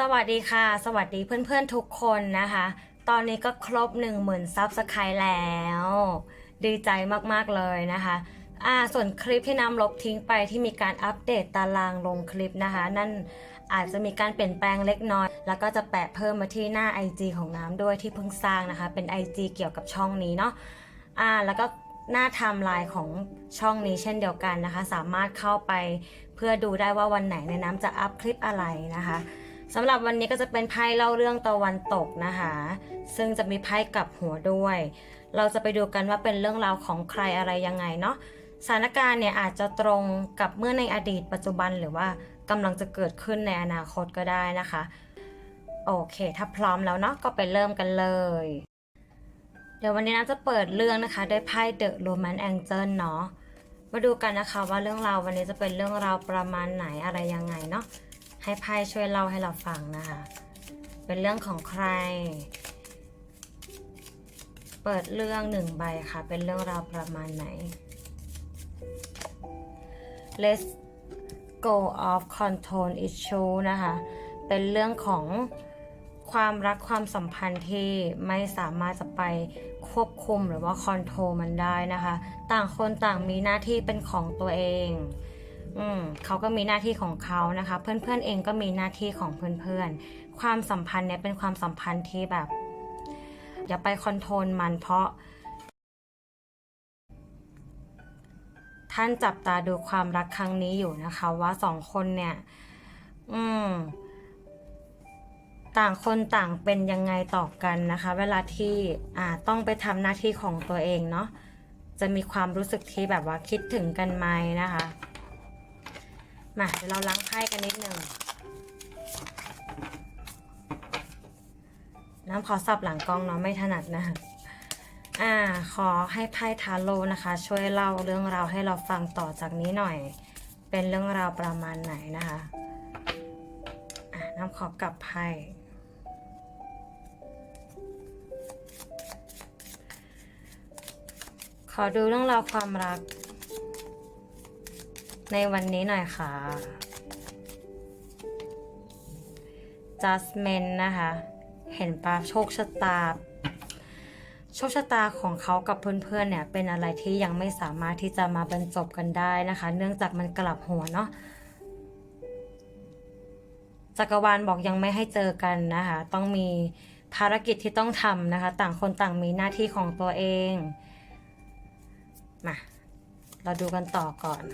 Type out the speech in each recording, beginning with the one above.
สวัสดีค่ะ สวัสดีเพื่อนๆทุกคนนะคะ ตอนนี้ก็ครบ1 0,000ซับสไครต์แล้ว ดีใจมากๆเลยนะคะอ่าส่วนคลิปที่น้ำลบทิ้งไปที่มีการอัปเดตตารางลงคลิปนะคะ นั่นอาจจะมีการเปลี่ยนแปลงเล็กน้อย แล้วก็จะแปะเพิ่มมาที่หน้า IG ของน้ำด้วยที่เพิ่งสร้างนะคะ เป็น IG เกี่ยวกับช่องนี้เนาะอ่าแล้วก็หน้าไทม์ไลน์ของช่องนี้เช่นเดียวกันนะคะ สามารถเข้าไปเพื่อดูได้ว่าวันไหนในน้ำจะอัพคลิปอะไรนะคะ สำหรับวันนี้ก็จะเป็นไพ่เล่าเรื่องตะวันตกนะคะ ซึ่งจะมีไพ่กับหัวด้วย เราจะไปดูกันว่าเป็นเรื่องราวของใครอะไรยังไงเนาะสถานการณ์เนี่ยอาจจะตรงกับเมื่อในอดีตปัจจุบันหรือว่ากำลังจะเกิดขึ้นในอนาคตก็ได้นะคะ โอเค ถ้าพร้อมแล้วเนาะก็ไปเริ่มกันเลย เดี๋ยววันนี้นะจะเปิดเรื่องนะคะด้วยไพ่ The Roman Angel เนาะมาดูกันนะคะว่าเรื่องราววันนี้จะเป็นเรื่องราวประมาณไหนอะไรยังไงเนาะ ให้ไพ่ช่วยเล่าให้เราฟังนะคะ เป็นเรื่องของใคร เปิดเรื่องหนึ่งใบค่ะ เป็นเรื่องราวประมาณไหน Let's go off control issue นะคะ เป็นเรื่องของความรักความสัมพันธ์ที่ไม่สามารถจะไปควบคุมหรือว่าคอนโทรลมันได้นะคะ ต่างคนต่างมีหน้าที่เป็นของตัวเอง อืมเขาก็มีหน้าที่ของเขานะคะ เพื่อนๆเองก็มีหน้าที่ของเพื่อนๆ ความสัมพันธ์เนี่ยเป็นความสัมพันธ์ที่แบบ อย่าไปคอนโทรลมันเพราะ ท่านจับตาดูความรักครั้งนี้อยู่นะคะ ว่าสองคนเนี่ย อืมต่างคนต่างเป็นยังไงต่อกันนะคะ เวลาที่อ่าต้องไปทำหน้าที่ของตัวเองเนาะจะมีความรู้สึกที่แบบว่าคิดถึงกันไหมนะคะ มาเดี๋ยวเราล้างไพ่กันนิดหนึ่งน้ำขอสับหลังกล้องเนาะไม่ถนัดนะอ่าขอให้ไพ่ทาโร่นะคะ ช่วยเล่าเรื่องราวให้เราฟังต่อจากนี้หน่อย เป็นเรื่องราวประมาณไหนนะคะอ่าน้ำขอกลับไพ่ขอดูเรื่องราวความรัก ในวันนี้หน่อยค่ะ Justment นะคะ เห็นปะโชคชะตา โชคชะตาของเขากับเพื่อนๆเนี่ย เป็นอะไรที่ยังไม่สามารถที่จะมาบรรจบกันได้นะคะ เนื่องจากมันกลับหัวเนาะจักรวาลบอกยังไม่ให้เจอกันนะคะ ต้องมีภารกิจที่ต้องทำนะคะ ต่างคนต่างมีหน้าที่ของตัวเอง มา เราดูกันต่อก่อน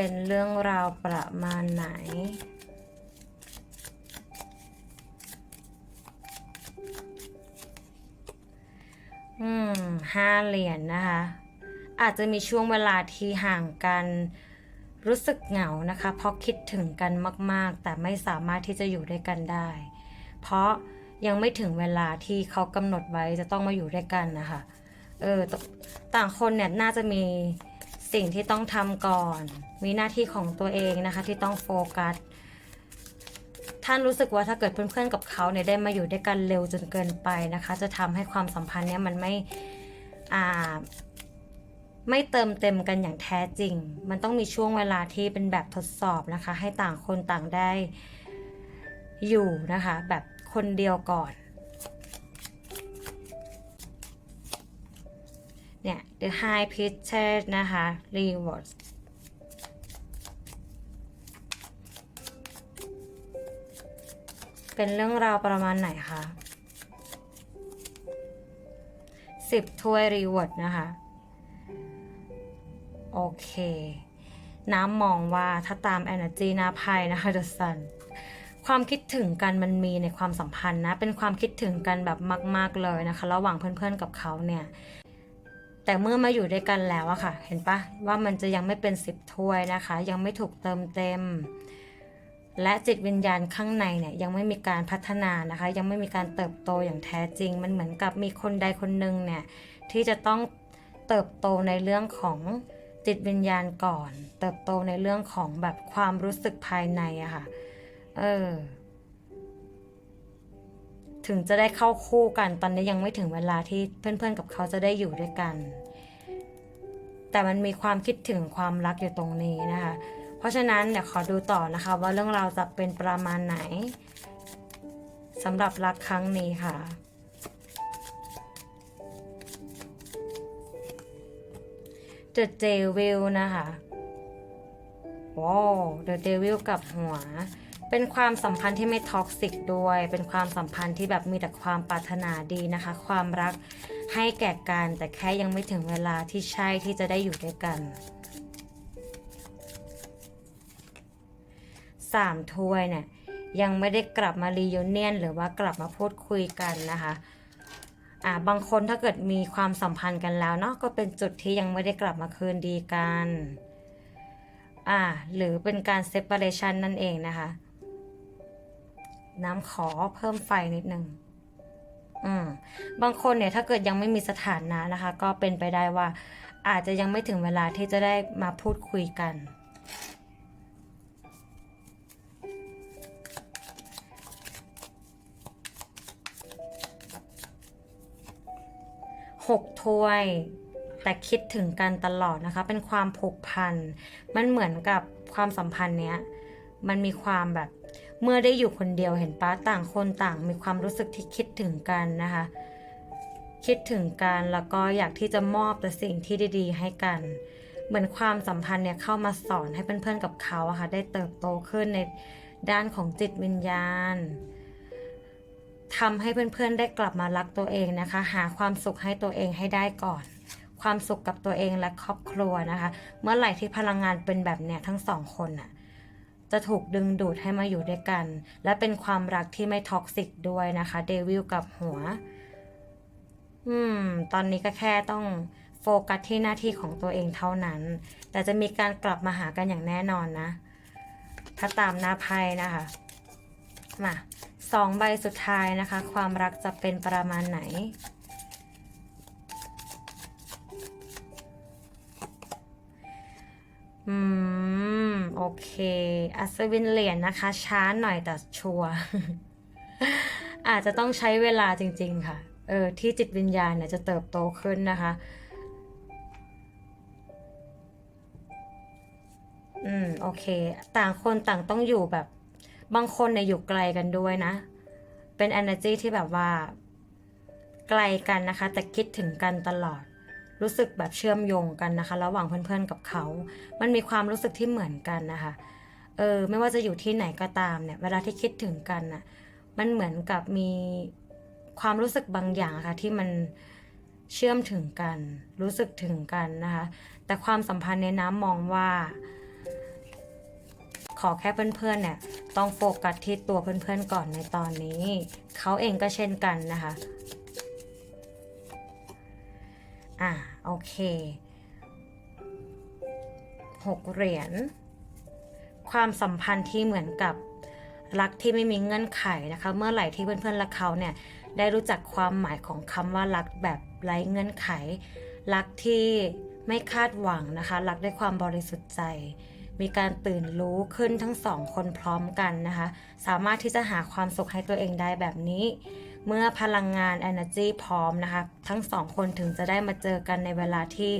เป็นเรื่องราวประมาณไหน อืมห้าเหรียญนะคะ อาจจะมีช่วงเวลาที่ห่างกันรู้สึกเหงานะคะ เพราะคิดถึงกันมาก ๆ แต่ไม่สามารถที่จะอยู่ด้วยกันได้ เพราะยังไม่ถึงเวลาที่เขากำหนดไว้จะต้องมาอยู่ด้วยกันนะคะ เออตต่างคนเนี่ยน่าจะมี สิ่งที่ต้องทำก่อน มีหน้าที่ของตัวเองนะคะที่ต้องโฟกัสท่านรู้สึกว่าถ้าเกิดเพื่อนๆกับเขาเนี่ยได้มาอยู่ด้วยกันเร็วจนเกินไปนะคะ จะทำให้ความสัมพันธ์เนี่ยมันไม่อ่าไม่เติมเต็มกันอย่างแท้จริง มันต้องมีช่วงเวลาที่เป็นแบบทดสอบนะคะ ให้ต่างคนต่างได้อยู่นะคะ แบบคนเดียวก่อน the high pitcher นะคะ rewards เป็นเรื่องราวประมาณไหนคะสิบถ้วยรีวอร์ดนะคะ โอเค น้ำมองว่าถ้าตาม energy หน้าไพ่นะคะ The Sun ความคิดถึงกันมันมีในความสัมพันธ์นะ เป็นความคิดถึงกันแบบมาก ๆเลยนะคะ ระหว่างเพื่อนๆกับเขาเนี่ย แต่เมื่อมาอยู่ด้วยกันแล้วอะค่ะ เห็นปะว่ามันจะยังไม่เป็นสิบถ้วยนะคะ ยังไม่ถูกเติมเต็ม และจิตวิญญาณข้างในเนี่ยยังไม่มีการพัฒนานะคะ ยังไม่มีการเติบโตอย่างแท้จริง มันเหมือนกับมีคนใดคนหนึ่งเนี่ยที่จะต้องเติบโตในเรื่องของจิตวิญญาณก่อน เติบโตในเรื่องของแบบความรู้สึกภายในอะค่ะ เออ ถึงจะได้เข้าคู่กันตอนนี้ยังไม่ถึงเวลาที่เพื่อนๆกับเขาจะได้อยู่ด้วยกัน แต่มันมีความคิดถึงความรักอยู่ตรงนี้นะคะ เพราะฉะนั้นเดี๋ยวขอดูต่อนะคะ ว่าเรื่องราวจะเป็นประมาณไหนสำหรับรักครั้งนี้ค่ะ The Devil นะคะว้าว The Devil กับหัว เป็นความสัมพันธ์ที่ไม่ท็อกซิกด้วย เป็นความสัมพันธ์ที่แบบมีแต่ความปรารถนาดีนะคะ ความรักให้แก่กัน แต่แค่ยังไม่ถึงเวลาที่ใช่ที่จะได้อยู่ด้วยกันสามถ้วยเนี่ยยังไม่ได้กลับมารียูเนียนหรือว่ากลับมาพูดคุยกันนะคะอ่าบางคนถ้าเกิดมีความสัมพันธ์กันแล้วเนาะก็เป็นจุดที่ยังไม่ได้กลับมาคืนดีกันอ่าหรือเป็นการเซ p a r a t ชันนั่นเองนะคะ น้ำขอเพิ่มไฟนิดนึงอืมบางคนเนี่ยถ้าเกิดยังไม่มีสถานะนะคะ ก็เป็นไปได้ว่า อาจจะยังไม่ถึงเวลาที่จะได้มาพูดคุยกัน หกถ้วยแต่คิดถึงกันตลอดนะคะ เป็นความผูกพัน มันเหมือนกับความสัมพันธ์เนี้ย มันมีความแบบ เมื่อได้อยู่คนเดียวเห็นปะต่างคนต่างมีความรู้สึกที่คิดถึงกันนะคะ คิดถึงกันแล้วก็อยากที่จะมอบแต่สิ่งที่ดีๆ ให้กัน เหมือนความสัมพันธ์เนี่ยเข้ามาสอนให้เพื่อนๆกับเขาอะค่ะได้เติบโตขึ้นในด้านของจิตวิญญาณทำให้เพื่อนๆได้กลับมารักตัวเองนะคะ หาความสุขให้ตัวเองให้ได้ก่อน ความสุขกับตัวเองและครอบครัวนะคะ เมื่อไหร่ที่พลังงานเป็นแบบเนี้ยทั้งสองคนน่ะ จะถูกดึงดูดให้มาอยู่ด้วยกัน และเป็นความรักที่ไม่ท็อกซิกด้วยนะคะเดวิลกับหัว อืม ตอนนี้ก็แค่ต้องโฟกัสที่หน้าที่ของตัวเองเท่านั้น แต่จะมีการกลับมาหากันอย่างแน่นอนนะ ถ้าตามหน้าไพ่นะคะ มาสองใบสุดท้ายนะคะ ความรักจะเป็นประมาณไหนอืมโอ เค อัศวินเหรียญนะคะ ช้าหน่อยแต่ชัวร์อาจจะต้องใช้เวลาจริง ๆ ค่ะ เออ ที่จิตวิญญาณเนี่ยจะเติบโตขึ้นนะคะ อืม โอเค ต่างคนต่างต้องอยู่แบบ บางคนเนี่ยอยู่ไกลกันด้วยนะ เป็น energy ที่แบบว่า ไกลกันนะคะ แต่คิดถึงกันตลอด รู้สึกแบบเชื่อมโยงกันนะคะ ระหว่างเพื่อนๆกับเขา มันมีความรู้สึกที่เหมือนกันนะคะเออไม่ว่าจะอยู่ที่ไหนก็ตามเนี่ย เวลาที่คิดถึงกันน่ะมันเหมือนกับมีความรู้สึกบางอย่างะค่ะที่มันเชื่อมถึงกัน รู้สึกถึงกันนะคะ แต่ความสัมพันธ์ในน้ำมองว่า ขอแค่เพื่อนๆเนี่ยต้องโฟกัสที่ตัวเพื่อนๆก่อนในตอนนี้ เขาเองก็เช่นกันนะคะ อะโอเคหกเหรียญความสัมพันธ์ที่เหมือนกับรักที่ไม่มีเงื่อนไขนะคะ เมื่อไหร่ที่เพื่อนๆและเขาเนี่ยได้รู้จักความหมายของคำว่ารักแบบไร้เงื่อนไข รักที่ไม่คาดหวังนะคะ รักด้วยความบริสุทธิ์ใจ มีการตื่นรู้ขึ้นทั้งสองคนพร้อมกันนะคะ สามารถที่จะหาความสุขให้ตัวเองได้แบบนี้ เมื่อพลังงาน energy พร้อมนะคะ ทั้งสองคนถึงจะได้มาเจอกันในเวลาที่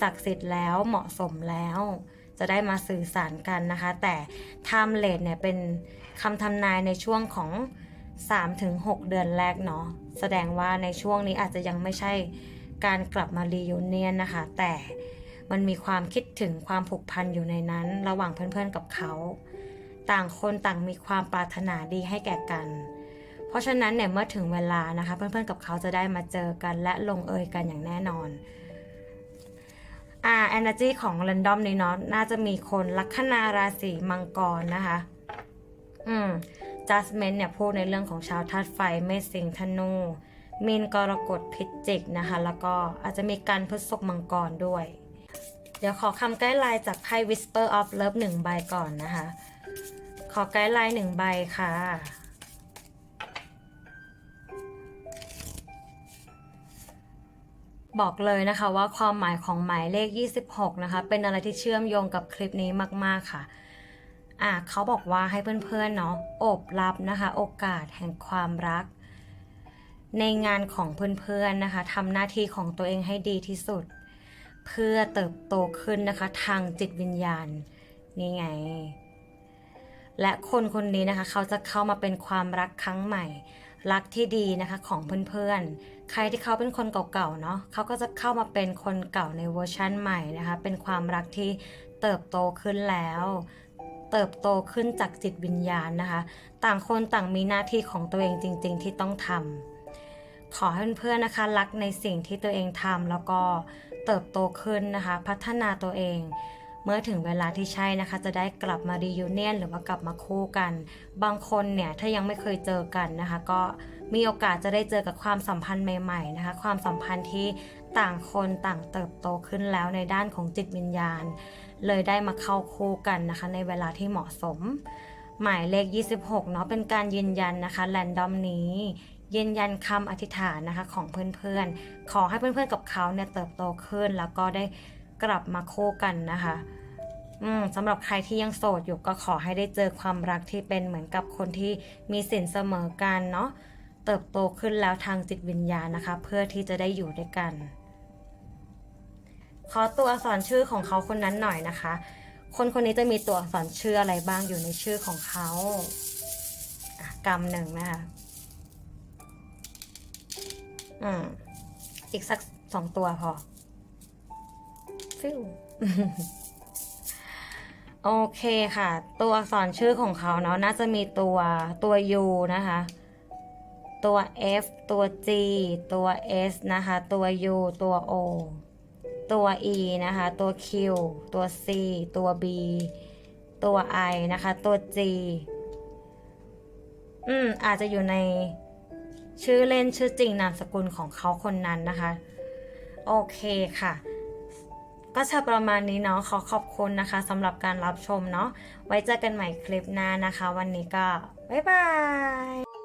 ศักดิ์สิทธิ์แล้วเหมาะสมแล้ว จะได้มาสื่อสารกันนะคะ แต่ time rate เนี่ยเป็นคำทำนายในช่วงของ 3-6 เดือนแรกเนาะแสดงว่าในช่วงนี้อาจจะยังไม่ใช่การกลับมารียูเนียนนะคะ แต่มันมีความคิดถึงความผูกพันอยู่ในนั้น ระหว่างเพื่อนๆกับเขา ต่างคนต่างมีความปรารถนาดีให้แก่กัน เพราะฉะนั้นเนี่ยเมื่อถึงเวลานะคะ เพื่อนๆกับเขาจะได้มาเจอกันและลงเอยกันอย่างแน่นอนอ่า energy ของ random นี้เนาะน่าจะมีคนลัคนาราศีมังกรนะคะ อืม judgment เนี่ยพูดในเรื่องของชาวธาตุไฟเมษสิงธนูมีนกรกฎพิจิกนะคะ แล้วก็อาจจะมีการพฤษภมังกรด้วย เดี๋ยวขอคำไกด์ไลน์จากไพ่ Whisper of Love หนึ่งใบก่อนนะคะ ขอไกด์ไลน์หนึ่งใบค่ะ บอกเลยนะคะว่าความหมายของหมายเลข 26 นะคะ เป็นอะไรที่เชื่อมโยงกับคลิปนี้มากๆค่ะอะเขาบอกว่าให้เพื่อนๆเนาะโอบรับนะคะ โอกาสแห่งความรัก ในงานของเพื่อนๆนะคะทำหน้าที่ของตัวเองให้ดีที่สุด เพื่อเติบโตขึ้นนะคะ ทางจิตวิญญาณนี่ไง และคนคนนี้นะคะ เขาจะเข้ามาเป็นความรักครั้งใหม่ รักที่ดีนะคะของเพื่อนๆ ใครที่เขาเป็นคนเก่าๆเนาะเขาก็จะเข้ามาเป็นคนเก่าในเวอร์ชั่นใหม่นะคะ เป็นความรักที่เติบโตขึ้นแล้ว เติบโตขึ้นจากจิตวิญญาณนะคะ ต่างคนต่างมีหน้าที่ของตัวเองจริง ๆ ที่ต้องทำขอให้เพื่อนๆนะคะ รักในสิ่งที่ตัวเองทำแล้วก็เติบโตขึ้นนะคะ พัฒนาตัวเอง เมื่อถึงเวลาที่ใช่นะคะ จะได้กลับมารียูเนียนหรือว่ากลับมาคู่กัน บางคนเนี่ยถ้ายังไม่เคยเจอกันนะคะ ก็มีโอกาสจะได้เจอกับความสัมพันธ์ใหม่ๆนะคะ ความสัมพันธ์ที่ต่างคนต่างเติบโตขึ้นแล้วในด้านของจิตวิญญาณ เลยได้มาเข้าคู่กันนะคะ ในเวลาที่เหมาะสม หมายเลข 26 เนาะเป็นการยืนยันนะคะแรนดอมนี้ยืนยันคำอธิษฐานนะคะของเพื่อนๆ ขอให้เพื่อนๆกับเขาเนี่ยเติบโตขึ้น แล้วก็ได้ กลับมาคู่กันนะคะ อืมสำหรับใครที่ยังโสดอยู่ก็ขอให้ได้เจอความรักที่เป็นเหมือนกับคนที่มีสินเสมอกันเนาะเติบโตขึ้นแล้วทางจิตวิญญาณนะคะ เพื่อที่จะได้อยู่ด้วยกัน ขอตัวอักษรชื่อของเขาคนนั้นหน่อยนะคะ คนคนนี้จะมีตัวอักษรชื่ออะไรบ้างอยู่ในชื่อของเขาอะกำหนึ่งนะคะอืมอีกสักสองตัวพอ ฟิวโอเคค่ะ ตัวอักษรชื่อของเขาเนาะน่าจะมีตัวตัว U นะคะ ตัว F ตัว G ตัว S นะคะ ตัว U ตัว O ตัว E นะคะ ตัว Q ตัว C ตัว B ตัว I นะคะ ตัว G อืม อาจจะอยู่ในชื่อเล่นชื่อจริงนามสกุลของเขาคนนั้นนะคะ โอเคค่ะ ก็จะประมาณนี้เนาะขอขอบคุณนะคะสำหรับการรับชมเนาะไว้เจอกันใหม่คลิปหน้านะคะ วันนี้ก็บ๊ายบาย